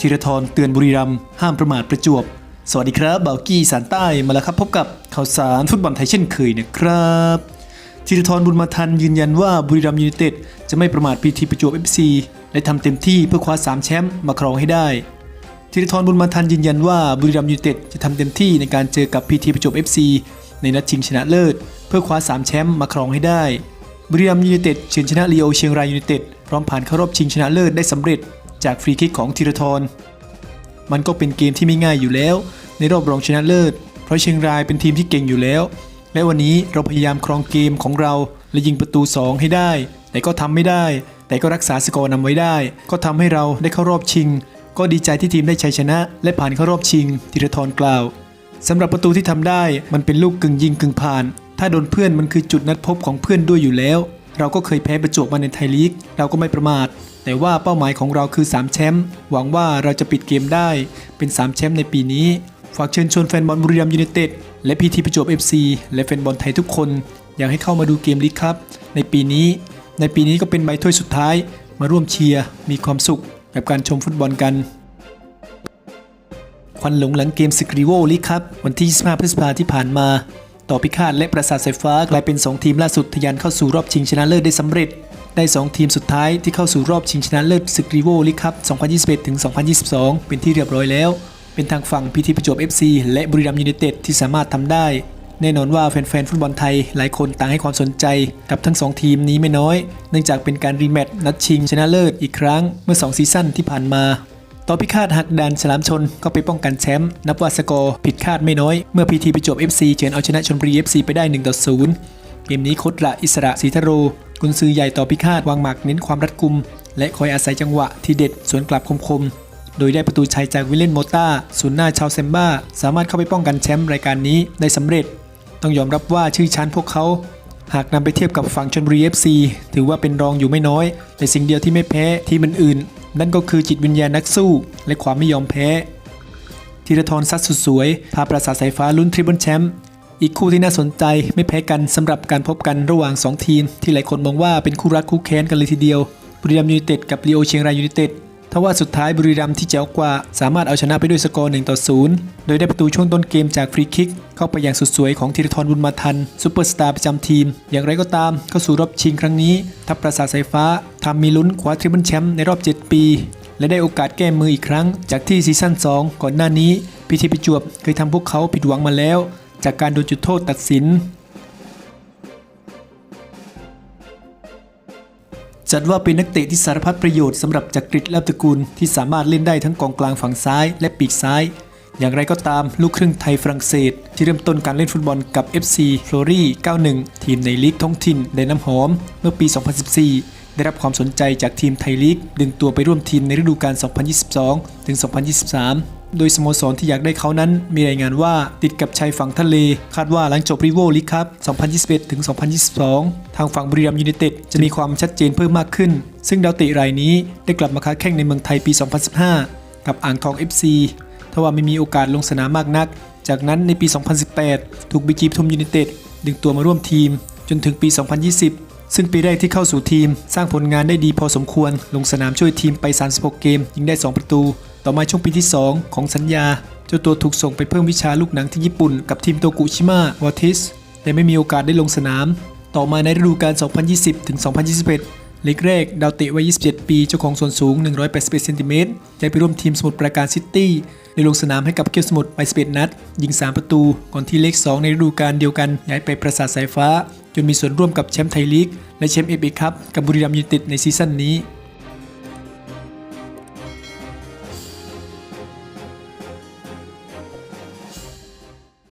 ธีรทรเตือนบุรีรัมย์ห้ามประมาทประจวบ สวัสดีครับเบากี้สารใต้มาแล้วครับ พบกับข่าวสารฟุตบอลไทยเช่นเคยนะครับธีรทรบุญมาทันยืนยันว่าบุรีรัมย์ยูไนเต็ดจะไม่ประมาทพีทีประจวบ FC และทำเต็มที่เพื่อคว้า3แชมป์มาครองให้ได้ธีรทรบุญมาทันยืนยันว่าบุรีรัมย์ยูไนเต็ดจะทำเต็มที่ในการเจอกับพีทีประจวบ FC ในนัดชิงชนะเลิศ เพื่อคว้า3แชมป์มาครองให้ได้บุรีรัมย์ยูไนเต็ดเฉือนชนะลีโอเชียงรายยูไนเต็ดพร้อมผ่านเข้ารอบชิงชนะเลิศได้สำเร็จ จากฟรีคิกของธีรทร มันก็เป็นเกมที่ไม่ง่ายอยู่แล้ว ในรอบรองชนะเลิศ เพราะเชียงรายเป็นทีมที่เก่งอยู่แล้ว และวันนี้เราพยายามครองเกมของเราและยิงประตู 2 ให้ได้ แต่ก็ทำไม่ได้ แต่ก็รักษาสกอร์นำไว้ได้ ก็ทำให้เราได้เข้ารอบชิง ก็ดีใจที่ทีมได้ชัยชนะ และผ่านเข้ารอบชิงธีรทรกล่าวสำหรับประตูที่ทำได้มันเป็นลูกกึ่งยิงกึ่งผ่าน ถ้าโดนเพื่อนมันคือจุดนัดพบของเพื่อนด้วยอยู่แล้ว เราก็เคยแพ้ประจวบมาในไทยลีก เราก็ไม่ประมาท แต่ว่าเป้าหมายของเราคือ 3 แชมป์หวังว่าเราจะปิดเกมได้เป็น 3 แชมป์ในปีนี้ ฝากเชิญชวนแฟนบอลบุรีรัมย์ยูไนเต็ดและพีทีประจวบ FC และแฟนบอลไทยทุกคน อยากให้เข้ามาดูเกมลีกครับ ในปีนี้ ในปีนี้ก็เป็นใบถ้วยสุดท้าย มาร่วมเชียร์มีความสุขกับการชมฟุตบอลกันควันหลงหลังเกมสกรีโวลีกครับวันที่ 25 พฤษภาที่ผ่านมา ต่อพิฆาตและประสาทสายฟ้ากลายเป็น 2 ทีมล่าสุดทะยานเข้าสู่รอบชิงชนะเลิศได้สำเร็จ ได้ 2 ทีมสุดท้ายที่เข้าสู่รอบชิงชนะเลิศสกรีโวลีกครับ2021ถึง2022 เป็นที่เรียบร้อยแล้ว เป็นทางฝั่งพีทีประจวบ FC และบุรีรัมยูไนเต็ดที่สามารถทำได้ แน่นอนว่าแฟนๆฟุตบอลไทยหลายคนต่างให้ความสนใจกับทั้ง 2 ทีมนี้ไม่น้อย เนื่องจากเป็นการรีแมตช์นัดชิงชนะเลิศอีกครั้งเมื่อ 2 ซีซั่นที่ผ่านมา ต่อพิฆาตหักดันฉลามชนก็ไปป้องกันแชมป์นับว่าสกอร์ผิดคาดไม่น้อย เมื่อพีทีประจวบ FC เฉือนเอาชนะชนบุรี FC ไปได้1ต่อ0เกมนี้โคตรละอิสระศรีทโรกุนซือใหญ่ต่อพิฆาตวางหมักเน้นความรัดกุม และคอยอาศัยจังหวะที่เด็ดสวนกลับคมๆ โดยได้ประตูชัยจากวิลเลนโมต้าศูนย์หน้าชาวเซมบ้า สามารถเข้าไปป้องกันแชมป์รายการนี้ได้สำเร็จ ต้องยอมรับว่าชื่อชั้นพวกเขาหากนำไปเทียบกับฝั่งชนบุรี FC ถือว่าเป็นรองอยู่ไม่น้อย แต่สิ่งเดียวที่ไม่แพ้ทีมอื่น นั่นก็คือจิตวิญญาณนักสู้ และความไม่ยอมแพ้ธีรทรซัดสุดสวยพาประสาทสายฟ้าลุ้นทริปเปิลแชมป์อีกคู่ที่น่าสนใจไม่แพ้กันสำหรับการพบกันระหว่าง 2 ทีม ที่หลายคนมองว่าเป็นคู่รักคู่แค้นกันเลยทีเดียว บุรีรัมย์ยูไนเต็ดกับลีโอเชียงรายยูไนเต็ดทว่าสุดท้ายบุรีรัมย์ที่เจ๋วกว่า สามารถเอาชนะไปด้วยสกอร์1ต่อ0โดยได้ประตูช่วงต้นเกมจากฟรีคิก เข้าไปอย่างสุดสวยของธีรทรบุญมาทันซูเปอร์สตาร์ประจำทีม อย่างไรก็ตามเข้าสู่รอบชิงครั้งนี้ ทัพประสาทสายฟ้าำมีลุ้นคว้าทริปเปิลแชมป์ในรอบ 7 ปี และได้โอกาสแก้มืออีกครั้ง จากที่ซีซั่น 2 ก่อนหน้านี้พีทีประจวบเคยทำพวกเขาผิดหวังมาแล้ว จากการโดนจุดโทษตัดสิน จัดว่าเป็นนักเตะที่สารพัดประโยชน์สำหรับจักริดลาบตระกูลที่สามารถเล่นได้ทั้งกองกลางฝั่งซ้ายและปีกซ้ายอย่างไรก็ตามลูกครึ่งไทยฝรั่งเศส ที่เริ่มต้นการเล่นฟุตบอลกับ FC f l o r y 91 ทีมในลีกท้องถิ่นในน้ำหอม เมื่อปี 2014 ได้รับความสนใจจากทีมไทยลีก ดึงตัวไปร่วมทีมในฤดูกาล 2022 ถึง 2023 โดยสโมสรที่อยากได้เขานั้น มีรายงานว่าติดกับชายฝั่งทะเล คาดว่าหลังจบรีโวลีกครับ 2021 ถึง 2022 ทางฝั่งบุรีรัมยูไนเต็ดจะมีความชัดเจนเพิ่มมากขึ้น ซึ่งดาวตะรายนี้ได้กลับมาค้าแข่งในเมืองไทยปี 2015 กับอ่างทอง FC ทว่าไม่มีโอกาสลงสนามมากนัก จากนั้นในปี 2018 ถูกบีจีปทุมยูไนเต็ดดึงตัวมาร่วมทีม จนถึงปี 2020 ซึ่งปีแรกที่เข้าสู่ทีม สร้างผลงานได้ดีพอสมควร ลงสนามช่วยทีมไป 36 เกม ยิงได้ 2 ประตู ต่อมาช่วงปีที่ 2 ของสัญญา เจ้าตัวถูกส่งไปเพิ่มวิชาลูกหนังที่ญี่ปุ่น กับทีมโตกุชิมะวอทิสแต่ไม่มีโอกาสได้ลงสนาม ต่อมาในฤดูกาล 2020ถึง2021ลีกแรก ดาวเตะวัย 27 ปี เจ้าของส่วนสูง 181เซนติเมตรได้ไปร่วมทีมสมุทรปราการซิตี้ได้ลงสนามให้กับเกียวสมุทรไป11นัด ยิง 3 ประตู ก่อนที่เลข 2 ในฤดูกาลเดียวกันย้ายไปประสาทสายฟ้า จนมีส่วนร่วมกับแชมป์ไทยลีกและแชมป์เอฟเอคัพกับบุรีรัมย์ยูไนเต็ดในซีซั่นนี้